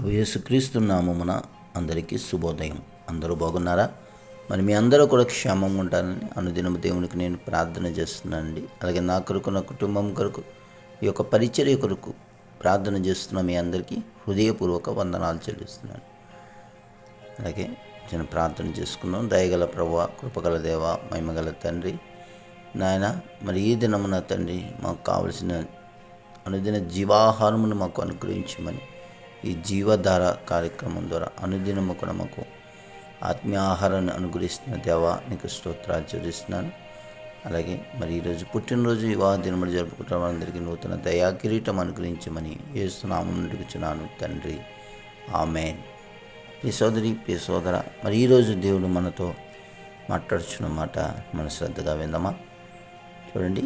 ప్రభు యేసుక్రీస్తు నామమున అందరికీ శుభోదయం. అందరూ బాగున్నారా? మరి మీ అందరూ కూడా క్షేమంగా ఉంటారని అనుదినము దేవునికి నేను ప్రార్థన చేస్తున్నానండి. అలాగే నా కొరకు నా కుటుంబం కొరకు ఈ యొక్క పరిచర్య కొరకు ప్రార్థన చేస్తున్న మీ అందరికీ హృదయపూర్వక వందనాలు చెల్లిస్తున్నాను. అలాగే నేను ప్రార్థన చేసుకున్నాం దయగల ప్రభు కృపగల దేవ మహిమగల తండ్రి నాయన మరి ఈ దినమున తండ్రి మాకు కావలసిన అనుదిన జీవాహారమును మాకు అనుగ్రహించమని ఈ జీవధార కార్యక్రమం ద్వారా అనుదినము కూడా మాకు ఆత్మీయ ఆహారాన్ని అనుగ్రహిస్తున్న దేవ నీకు స్తోత్రాలు చెల్లిస్తున్నాను. అలాగే మరి ఈరోజు పుట్టినరోజు వివాహ దినములు జరుపుకుంటున్న వారందరికీ నూతన దయా కిరీటం అనుగ్రహించమని ఏస్తున్నాము నడుగుచున్నాను తండ్రి. ఆమెన్. ప్రియ సోదరి ప్రియ సోదర మరి ఈరోజు దేవుడు మనతో మాట్లాడుచున్న మాట మన శ్రద్ధగా విందామా? చూడండి.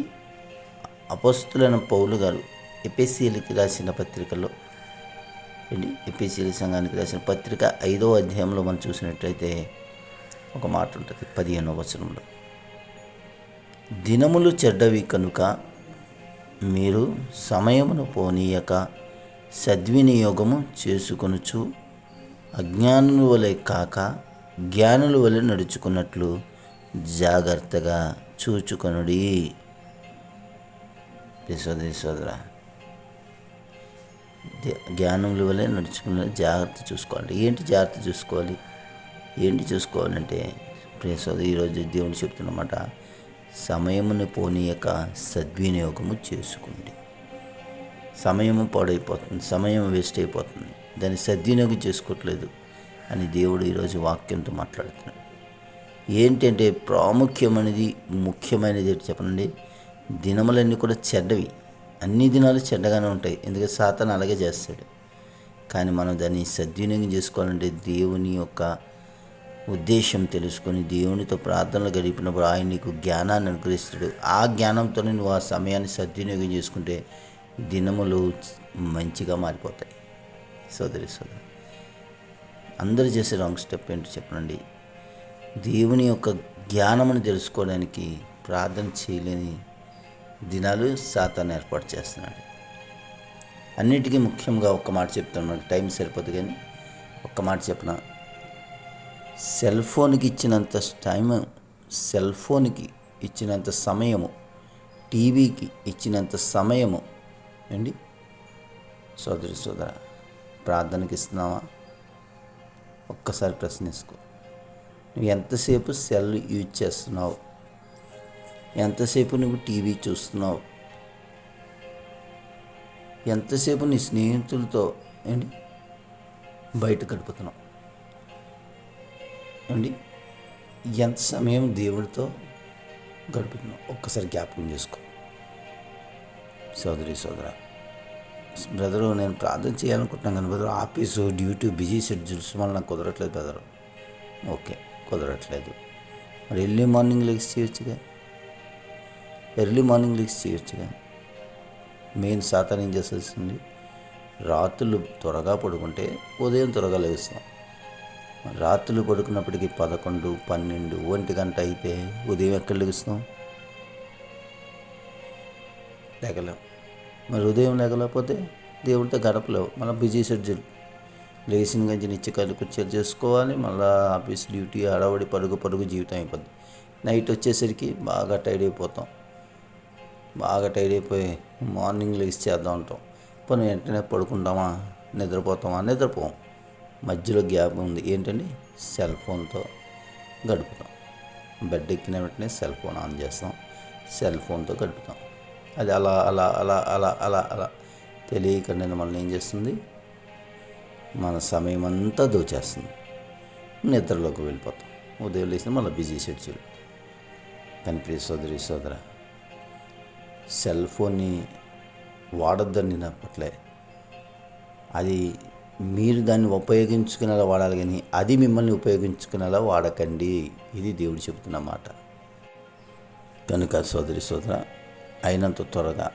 అపస్తులైన పౌలు గారు ఎపిసిఎల్కి రాసిన పత్రికలో ఎపిసిఎల్ సంఘానికి రాసిన పత్రిక ఐదో అధ్యాయంలో మనం చూసినట్లయితే ఒక మాట ఉంటుంది పదిహేనో వచనంలో. దినములు చెడ్డవి కనుక మీరు సమయమును పోనీయక సద్వినియోగము చేసుకొనుచు అజ్ఞానుల వలె కాక జ్ఞానుల వలె నడుచుకున్నట్లు జాగ్రత్తగా చూచుకొనుడి. సోదరి సోదరా జ్ఞానముల వలె నడుచుకున్న జాగ్రత్త చూసుకోవాలి. ఏంటి జాగ్రత్త చూసుకోవాలి? ఏంటి చూసుకోవాలంటే ప్రియ ఈరోజు దేవుడు చెప్తున్నమాట సమయమును పోనీయక సద్వినియోగము చేసుకోండి. సమయము పాడైపోతుంది సమయం వేస్ట్ అయిపోతుంది. దాన్ని సద్వినియోగం చేసుకోవట్లేదు అని దేవుడు ఈరోజు వాక్యంతో మాట్లాడుతున్నాడు. ఏంటంటే ప్రాముఖ్యమైనది ముఖ్యమైనది ఏంటి చెప్పండి దినములన్నీ కూడా చెడ్డవి. అన్ని దినాలు చెడ్డగానే ఉంటాయి. ఎందుకంటే సాతాను అలాగే చేస్తాడు. కానీ మనం దాన్ని సద్వినియోగం చేసుకోవాలంటే దేవుని యొక్క ఉద్దేశం తెలుసుకొని దేవునితో ప్రార్థనలు గడిపినప్పుడు ఆయన నీకు జ్ఞానాన్ని అనుగ్రహిస్తాడు. ఆ జ్ఞానంతో నువ్వు ఆ సమయాన్ని సద్వినియోగం చేసుకుంటే దినములు మంచిగా మారిపోతాయి. సోదరి సోదరి అందరూ చేసే రాంగ్ స్టెప్ ఏంటో చెప్పండి. దేవుని యొక్క జ్ఞానమును తెలుసుకోవడానికి ప్రార్థన చేయలేని దినాలు సాతాన్ని ఏర్పాటు చేస్తున్నాడు. అన్నిటికీ ముఖ్యంగా ఒక్క మాట చెప్తాను టైం సరిపోదు కానీ ఒక్క మాట చెప్పిన? సెల్ ఫోన్కి ఇచ్చినంత టైం సెల్ ఫోన్కి ఇచ్చినంత సమయము టీవీకి ఇచ్చినంత సమయము అండి సోదరి సోదర ప్రార్థనకి ఇస్తున్నావా? ఒక్కసారి ప్రశ్నించుకో. నువ్వు ఎంతసేపు సెల్ యూజ్ చేస్తున్నావు? ఎంతసేపు నువ్వు టీవీ చూస్తున్నావు? ఎంతసేపు నీ స్నేహితులతో ఏంటి? బయట గడుపుతున్నావు? అండి ఎంత సమయం దేవుడితో గడుపుతున్నావు? ఒక్కసారి జ్ఞాపకం చేసుకో. సోదరి సోదర బ్రదరు నేను ప్రార్థన చేయాలనుకుంటున్నాను కానీ brother office duty busy schedules వల్ల నాకు కుదరట్లేదు బ్రదరు. ఓకే కుదరట్లేదు. మరి ఎర్లీ మార్నింగ్ లెగ్స్ చేయొచ్చుగా? ఎర్లీ మార్నింగ్ లెగ్స్ చేయొచ్చుగా. మెయిన్ శాతం ఏం చేసేసింది రాత్రులు త్వరగా పడుకుంటే ఉదయం త్వరగా లేస్తాం. రాత్రులు పడుకున్నప్పటికీ పదకొండు పన్నెండు ఒంటి గంట అయితే ఉదయం ఎక్కడ లెగుస్తాం? లేకలేం మరి ఉదయం లేకలేకపోతే దేవుడితో గడపలేవు మళ్ళీ బిజీ షెడ్యూల్. లేచిన గంజి నిత్యకాలు కుర్చీలు చేసుకోవాలి. మళ్ళీ ఆఫీస్ డ్యూటీ అడవడి పరుగు పరుగు జీవితం అయిపోద్ది. నైట్ వచ్చేసరికి బాగా టైడ్ అయిపోతాం. బాగా టైడ్ అయిపోయి మార్నింగ్ లేచి చేద్దాం ఉంటాం పని వెంటనే పడుకుంటామా? నిద్రపోతామా? నిద్రపోం. మధ్యలో గ్యాప్ ఉంది. ఏంటండి? సెల్ ఫోన్తో గడుపుతాం. బెడ్ ఎక్కిన వెంటనే సెల్ ఫోన్ ఆన్ చేస్తాం. సెల్ ఫోన్తో గడుపుతాం. అది అలా అలా అలా అలా అలా అలా. తెలియకుండా మనల్ని ఏం చేస్తుంది? మన సమయం అంతా దోచేస్తుంది. నిద్రలోకి వెళ్ళిపోతాం. ఉదయం లేచిన మళ్ళీ బిజీ షెడ్యూల్. కానీ ప్రియ సోదరి సోదర. సెల్ ఫోన్ని వాడొద్దని నా పట్లే. అది మీరు దాన్ని ఉపయోగించుకునేలా వాడాలి కానీ అది మిమ్మల్ని ఉపయోగించుకునేలా వాడకండి. ఇది దేవుడు చెబుతున్న మాట. కనుక సోదరి సోదర అయినంత త్వరగా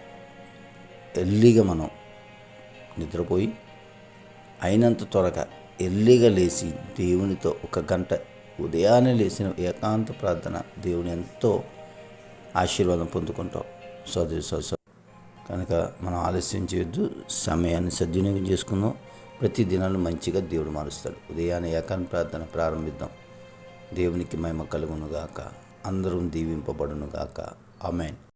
ఎర్లీగా మనం నిద్రపోయి అయినంత త్వరగా ఎర్లీగా లేచి దేవునితో ఒక గంట ఉదయాన్నే లేచిన ఏకాంత ప్రార్థన దేవుని ఎంతో ఆశీర్వాదం పొందుకుంటాం. సోదరి సోదరి కనుక మనం ఆలస్యం చేయొద్దు. సమయాన్ని సద్వినియోగం చేసుకుందాం. ప్రతి దినాలు మంచిగా దేవుడు మారుస్తాడు. ఉదయాన్నే ఏకాంత ప్రార్థన ప్రారంభిద్దాం. దేవునికి మహిమ కలుగునుగాక. అందరం దీవింపబడునుగాక. ఆమెన్.